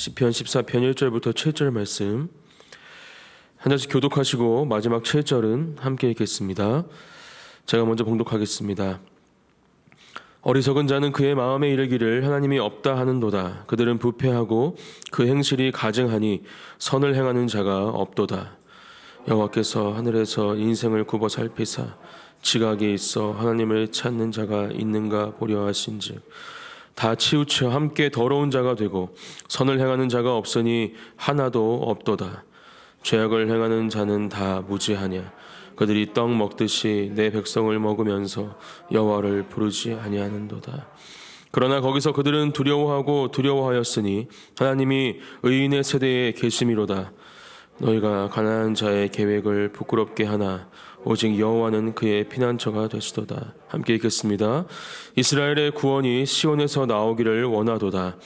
시편 14편 1절부터 7절 말씀 한 절씩 교독하시고 마지막 7절은 함께 읽겠습니다. 제가 먼저 봉독하겠습니다. 어리석은 자는 그의 마음에 이르기를 하나님이 없다 하는도다. 그들은 부패하고 그 행실이 가증하니 선을 행하는 자가 없도다. 여호와께서 하늘에서 인생을 굽어 살피사 지각에 있어 하나님을 찾는 자가 있는가 보려 하신즉 다 치우쳐 함께 더러운 자가 되고 선을 행하는 자가 없으니 하나도 없도다. 죄악을 행하는 자는 다 무지하냐. 그들이 떡 먹듯이 내 백성을 먹으면서 여호와를 부르지 아니하는도다. 그러나 거기서 그들은 두려워하고 두려워하였으니 하나님이 의인의 세대에 계심이로다. 너희가 가난한 자의 계획을 부끄럽게 하나 오직 여호와는 그의 피난처가 되시도다. 함께 읽겠습니다. 이스라엘의 구원이 시온에서 나오기를 원하도다.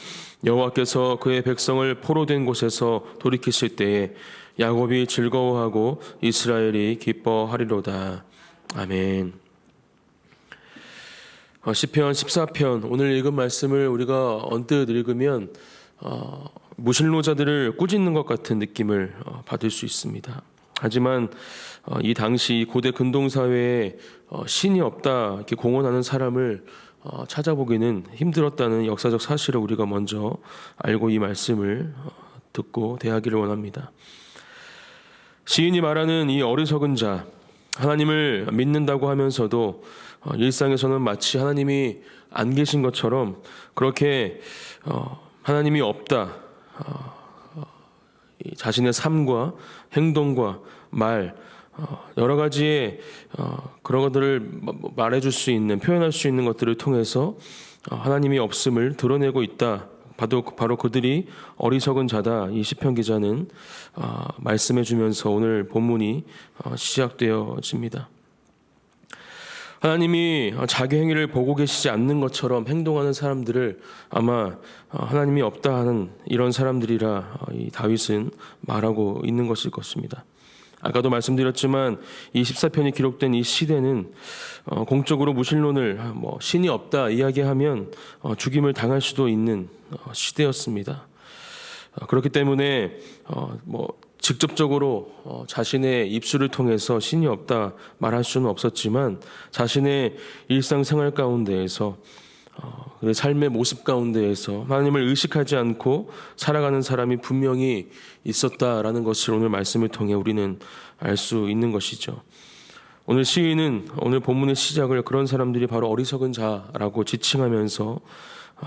여호와께서 그의 백성을 포로된 곳에서 돌이키실 때에 야곱이 즐거워하고 이스라엘이 기뻐하리로다. 아멘. 어, 시편 14편 오늘 읽은 말씀을 우리가 언뜻 읽으면 어, 무신로자들을 꾸짖는 것 같은 느낌을 어, 받을 수 있습니다. 하지만 어, 이 당시 고대 근동 사회에 어, 신이 없다 이렇게 공언하는 사람을 어, 찾아보기는 힘들었다는 역사적 사실을 우리가 먼저 알고 이 말씀을 어, 듣고 대하기를 원합니다. 시인이 말하는 이 어리석은 자 하나님을 믿는다고 하면서도 어, 일상에서는 마치 하나님이 안 계신 것처럼 그렇게 어, 하나님이 없다 자신의 삶과 행동과 말 어, 여러 가지의 어, 그런 것들을 마- 말해줄 수 있는 표현할 수 있는 것들을 통해서 어, 하나님이 없음을 드러내고 있다. 바로, 바로 그들이 어리석은 자다. 이 시편 기자는 어, 말씀해주면서 오늘 본문이 어, 시작되어집니다. 하나님이 자기 행위를 보고 계시지 않는 것처럼 행동하는 사람들을 아마 어, 하나님이 없다 하는 이런 사람들이라 어, 이 다윗은 말하고 있는 것일 것입니다. 아까도 말씀드렸지만 이 14편이 기록된 이 시대는 어, 공적으로 무신론을 아, 뭐 신이 없다 이야기하면 어, 죽임을 당할 수도 있는 어, 시대였습니다. 어, 그렇기 때문에 어, 뭐 직접적으로 어, 자신의 입술을 통해서 신이 없다 말할 수는 없었지만 자신의 일상생활 가운데에서 어, 그의 삶의 모습 가운데에서 하나님을 의식하지 않고 살아가는 사람이 분명히 있었다라는 것을 오늘 말씀을 통해 우리는 알 수 있는 것이죠. 오늘 시인은 오늘 본문의 시작을 그런 사람들이 바로 어리석은 자라고 지칭하면서 어,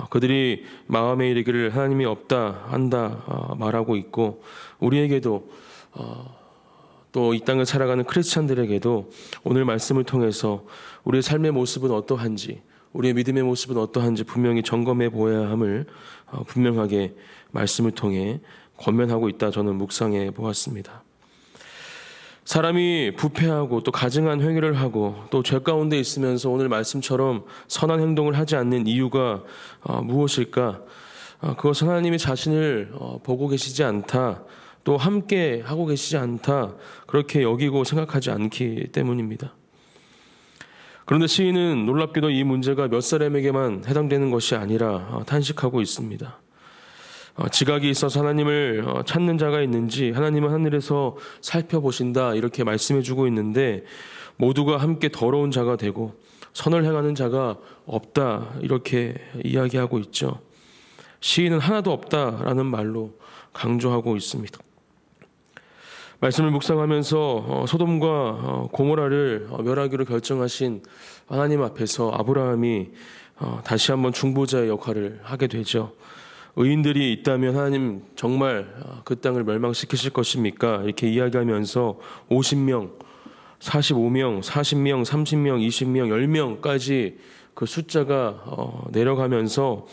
그들이 마음에 이르기를 하나님이 없다 한다 어, 말하고 있고 우리에게도 또 이 땅을 살아가는 크리스찬들에게도 오늘 말씀을 통해서 우리의 삶의 모습은 어떠한지 우리의 믿음의 모습은 어떠한지 분명히 점검해 보아야 함을 어, 분명하게 말씀을 통해 권면하고 있다 저는 묵상해 보았습니다. 사람이 부패하고 또 가증한 행위를 하고 또 죄 가운데 있으면서 오늘 말씀처럼 선한 행동을 하지 않는 이유가 어, 무엇일까? 어, 그것은 하나님이 자신을 어, 보고 계시지 않다. 또 함께 하고 계시지 않다. 그렇게 여기고 생각하지 않기 때문입니다. 그런데 시인은 놀랍게도 이 문제가 몇 사람에게만 해당되는 것이 아니라 어, 탄식하고 있습니다. 어, 지각이 있어서 하나님을 어, 찾는 자가 있는지 하나님은 하늘에서 살펴보신다 이렇게 말씀해주고 있는데 모두가 함께 더러운 자가 되고 선을 행하는 자가 없다 이렇게 이야기하고 있죠. 시인은 하나도 없다라는 말로 강조하고 있습니다. 말씀을 묵상하면서 어, 소돔과 어, 고모라를 어, 멸하기로 결정하신 하나님 앞에서 아브라함이 어, 다시 한번 중보자의 역할을 하게 되죠. 의인들이 있다면 하나님 정말 어, 그 땅을 멸망시키실 것입니까? 이렇게 이야기하면서 50명, 45명, 40명, 30명, 20명, 10명까지 그 숫자가 어, 내려가면서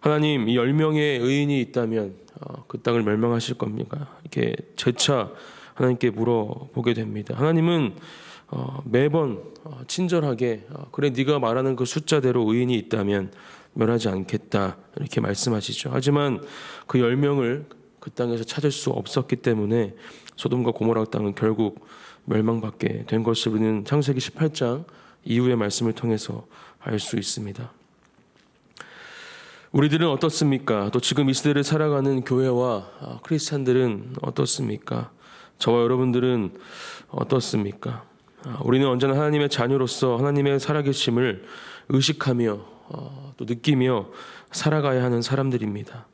하나님 이 10명의 의인이 있다면 어, 그 땅을 멸망하실 겁니까? 이렇게 재차 하나님께 물어보게 됩니다. 하나님은 어, 매번 어, 친절하게 어, 그래 네가 말하는 그 숫자대로 의인이 있다면 멸하지 않겠다 이렇게 말씀하시죠. 하지만 그 열 명을 그 땅에서 찾을 수 없었기 때문에 소돔과 고모라 땅은 결국 멸망받게 된 것을 우리는 창세기 18장 이후의 말씀을 통해서 알 수 있습니다. 우리들은 어떻습니까? 또 지금 이 시대를 살아가는 교회와 아, 크리스찬들은 어떻습니까? 저와 여러분들은 어떻습니까? 아, 우리는 언제나 하나님의 자녀로서 하나님의 살아계심을 의식하며 어, 또 느끼며 살아가야 하는 사람들입니다.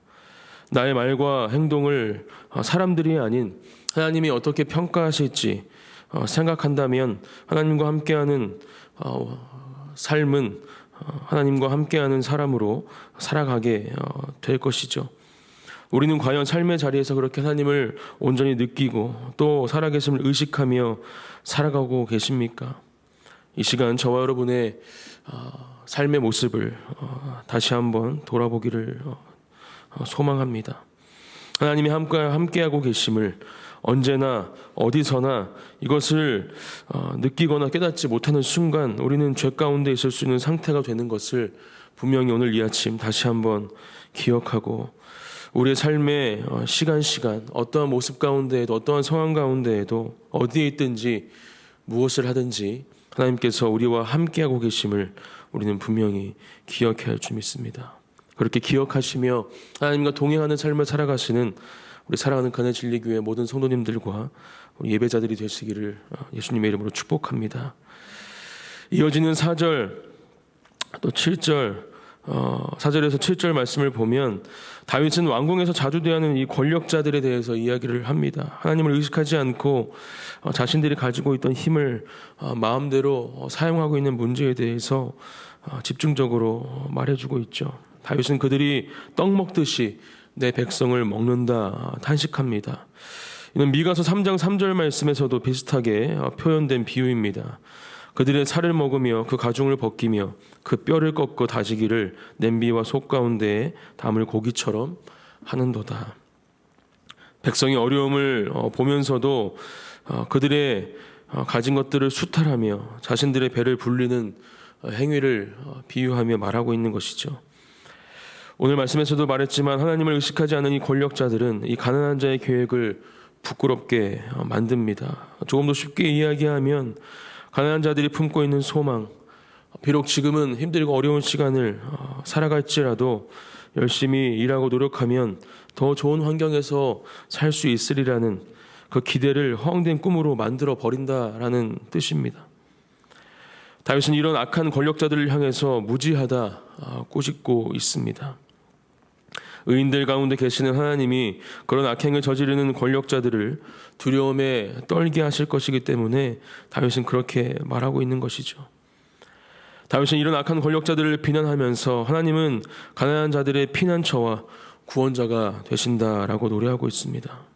나의 말과 행동을 어, 사람들이 아닌 하나님이 어떻게 평가하실지 어, 생각한다면 하나님과 함께하는 어, 삶은 어, 하나님과 함께하는 사람으로 살아가게 어, 될 것이죠. 우리는 과연 삶의 자리에서 그렇게 하나님을 온전히 느끼고 또 살아계심을 의식하며 살아가고 계십니까? 이 시간 저와 여러분의 어, 삶의 모습을 어, 다시 한번 돌아보기를 어, 어, 소망합니다. 하나님이 함께 함께하고 계심을 언제나 어디서나 이것을 어, 느끼거나 깨닫지 못하는 순간 우리는 죄 가운데 있을 수 있는 상태가 되는 것을 분명히 오늘 이 아침 다시 한번 기억하고 우리의 삶의 어, 시간 시간 어떠한 모습 가운데에도 어떠한 상황 가운데에도 어디에 있든지 무엇을 하든지 하나님께서 우리와 함께하고 계심을 우리는 분명히 기억해야 할 줄 믿습니다. 그렇게 기억하시며 하나님과 동행하는 삶을 살아가시는 우리 사랑하는 간의 진리교회 모든 성도님들과 예배자들이 되시기를 어, 예수님의 이름으로 축복합니다. 이어지는 4절 또 7절 어, 4절에서 7절 말씀을 보면 다윗은 왕궁에서 자주 대하는 이 권력자들에 대해서 이야기를 합니다. 하나님을 의식하지 않고 어, 자신들이 가지고 있던 힘을 어, 마음대로 어, 사용하고 있는 문제에 대해서 어, 집중적으로 어, 말해주고 있죠. 다윗은 그들이 떡 먹듯이 내 백성을 먹는다 탄식합니다. 이는 미가서 3장 3절 말씀에서도 비슷하게 어, 표현된 비유입니다. 그들의 살을 먹으며 그 가죽을 벗기며 그 뼈를 꺾어 다지기를 냄비와 속 가운데에 담을 고기처럼 하는도다. 백성이 어려움을 어, 보면서도 어, 그들의 어, 가진 것들을 수탈하며 자신들의 배를 불리는 어, 행위를 어, 비유하며 말하고 있는 것이죠. 오늘 말씀에서도 말했지만 하나님을 의식하지 않은 이 권력자들은 이 가난한 자의 계획을 부끄럽게 어, 만듭니다. 조금 더 쉽게 이야기하면 가난한 자들이 품고 있는 소망, 비록 지금은 힘들고 어려운 시간을 어, 살아갈지라도 열심히 일하고 노력하면 더 좋은 환경에서 살 수 있으리라는 그 기대를 허황된 꿈으로 만들어 버린다라는 뜻입니다. 다윗은 이런 악한 권력자들을 향해서 무지하다 어, 꾸짖고 있습니다. 의인들 가운데 계시는 하나님이 그런 악행을 저지르는 권력자들을 두려움에 떨게 하실 것이기 때문에 다윗은 그렇게 말하고 있는 것이죠. 다윗은 이런 악한 권력자들을 비난하면서 하나님은 가난한 자들의 피난처와 구원자가 되신다라고 노래하고 있습니다.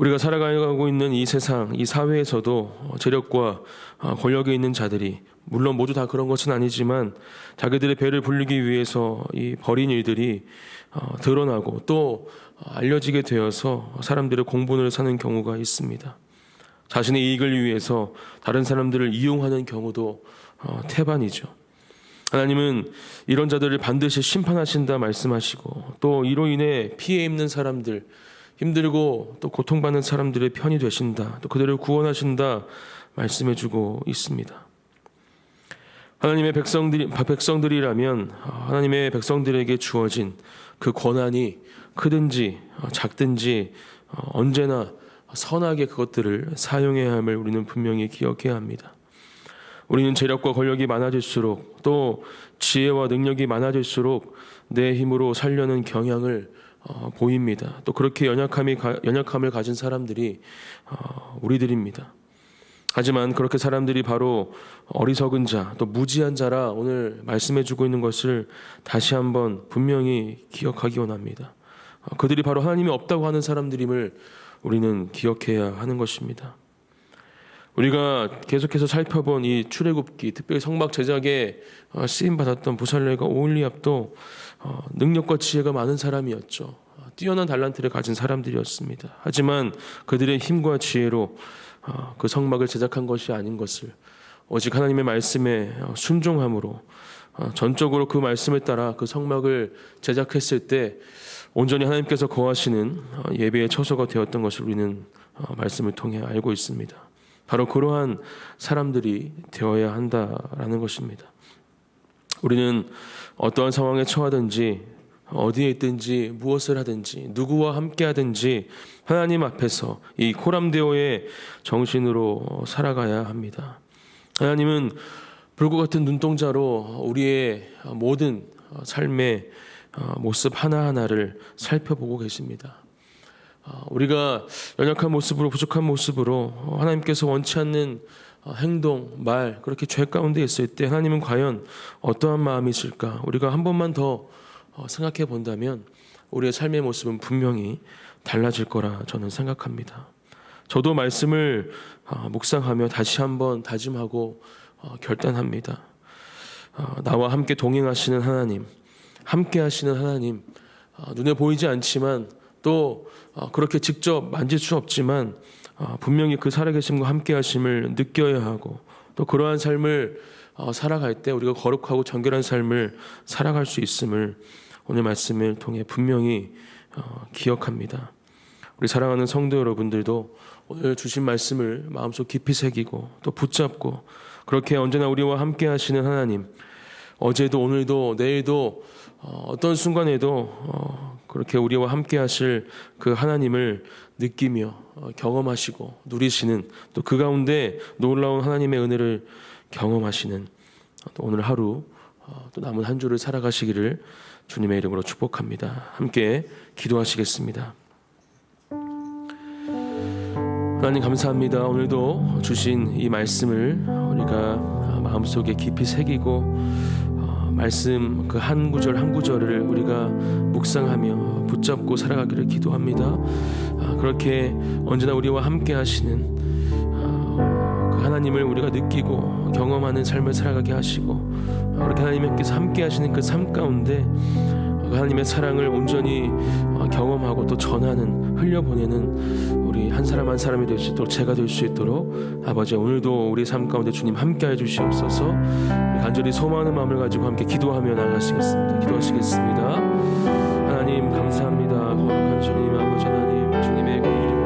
우리가 살아가고 있는 이 세상, 이 사회에서도 재력과 권력에 있는 자들이 물론 모두 다 그런 것은 아니지만 자기들의 배를 불리기 위해서 이 벌인 일들이 어, 드러나고 또 알려지게 되어서 사람들의 공분을 사는 경우가 있습니다. 자신의 이익을 위해서 다른 사람들을 이용하는 경우도 어, 태반이죠. 하나님은 이런 자들을 반드시 심판하신다 말씀하시고 또 이로 인해 피해 입는 사람들 힘들고 또 고통받는 사람들의 편이 되신다. 또 그들을 구원하신다 말씀해 주고 있습니다. 하나님의 백성들이 백성들이라면 하나님의 백성들에게 주어진 그 권한이 크든지 작든지 언제나 선하게 그것들을 사용해야 함을 우리는 분명히 기억해야 합니다. 우리는 재력과 권력이 많아질수록 또 지혜와 능력이 많아질수록 내 힘으로 살려는 경향을 어, 보입니다. 또 그렇게 연약함이 연약함을 가진 사람들이 어, 우리들입니다. 하지만 그렇게 사람들이 바로 어리석은 자, 또 무지한 자라 오늘 말씀해주고 있는 것을 다시 한번 분명히 기억하기 원합니다. 어, 그들이 바로 하나님이 없다고 하는 사람들임을 우리는 기억해야 하는 것입니다. 우리가 계속해서 살펴본 이 출애굽기, 특별히 성막 제작에 어, 쓰임 받았던 부살레가 오일리압도 어, 능력과 지혜가 많은 사람이었죠. 뛰어난 달란트를 가진 사람들이었습니다. 하지만 그들의 힘과 지혜로 어, 그 성막을 제작한 것이 아닌 것을 오직 하나님의 말씀에 어, 순종함으로 어, 전적으로 그 말씀에 따라 그 성막을 제작했을 때 온전히 하나님께서 거하시는 예배의 처소가 되었던 것을 우리는 말씀을 통해 알고 있습니다. 바로 그러한 사람들이 되어야 한다라는 것입니다. 우리는 어떠한 상황에 처하든지 어디에 있든지 무엇을 하든지 누구와 함께 하든지 하나님 앞에서 이 코람데오의 정신으로 살아가야 합니다. 하나님은 불과 같은 눈동자로 우리의 모든 삶의 모습 하나하나를 살펴보고 계십니다. 우리가 연약한 모습으로 부족한 모습으로 하나님께서 원치 않는 행동, 말 그렇게 죄 가운데 있을 때 하나님은 과연 어떠한 마음이실까? 우리가 한 번만 더 생각해 본다면 우리의 삶의 모습은 분명히 달라질 거라 저는 생각합니다. 저도 말씀을 묵상하며 다시 한번 다짐하고 어, 결단합니다. 어, 나와 함께 동행하시는 하나님, 함께 하시는 하나님, 어, 눈에 보이지 않지만 또 그렇게 직접 만질 수 없지만 분명히 그 살아계심과 함께 하심을 느껴야 하고 또 그러한 삶을 살아갈 때 우리가 거룩하고 정결한 삶을 살아갈 수 있음을 오늘 말씀을 통해 분명히 기억합니다. 우리 사랑하는 성도 여러분들도 오늘 주신 말씀을 마음속 깊이 새기고 또 붙잡고 그렇게 언제나 우리와 함께 하시는 하나님, 어제도 오늘도 내일도 어, 어떤 순간에도 어, 그렇게 우리와 함께 하실 그 하나님을 느끼며 어, 경험하시고 누리시는 또 그 가운데 놀라운 하나님의 은혜를 경험하시는 또 오늘 하루 또 남은 한 주를 살아가시기를 주님의 이름으로 축복합니다. 함께 기도하시겠습니다. 하나님 감사합니다. 오늘도 주신 이 말씀을 우리가 마음속에 깊이 새기고 어, 말씀 그 한 구절 한 구절을 우리가 묵상하며 붙잡고 살아가기를 기도합니다. 아, 그렇게 언제나 우리와 함께 하시는 어, 그 하나님을 우리가 느끼고 경험하는 삶을 살아가게 하시고 그렇게 하나님께서 함께 하시는 그 삶 가운데 그 하나님의 사랑을 온전히 어, 경험하고 또 전하는 흘려보내는 우리 한 사람 한 사람이 될 수 있도록 제가 될 수 있도록 아버지 오늘도 우리 삶 가운데 주님 함께해 주시옵소서. 간절히 소망하는 마음을 가지고 함께 기도하며 나가시겠습니다. 기도하시겠습니다. 하나님 감사합니다. 거룩한 주님 아버지 하나님 주님의 그 이름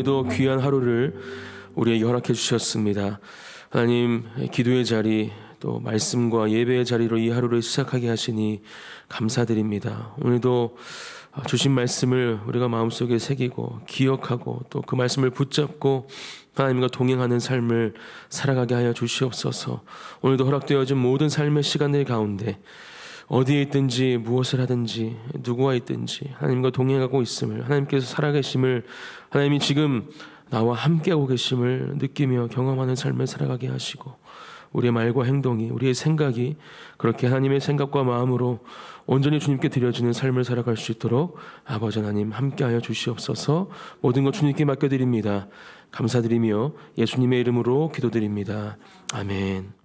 오늘도 귀한 하루를 우리에게 허락해 주셨습니다. 하나님 기도의 자리 또 말씀과 예배의 자리로 이 하루를 시작하게 하시니 감사드립니다. 오늘도 주신 말씀을 우리가 마음속에 새기고 기억하고 또 그 말씀을 붙잡고 하나님과 동행하는 삶을 살아가게 하여 주시옵소서. 오늘도 허락되어진 모든 삶의 시간들 가운데 어디에 있든지 무엇을 하든지 누구와 있든지 하나님과 동행하고 있음을 하나님께서 살아계심을 하나님이 지금 나와 함께하고 계심을 느끼며 경험하는 삶을 살아가게 하시고 우리의 말과 행동이 우리의 생각이 그렇게 하나님의 생각과 마음으로 온전히 주님께 드려지는 삶을 살아갈 수 있도록 아버지 하나님 함께하여 주시옵소서. 모든 것 주님께 맡겨드립니다. 감사드리며 예수님의 이름으로 기도드립니다. 아멘.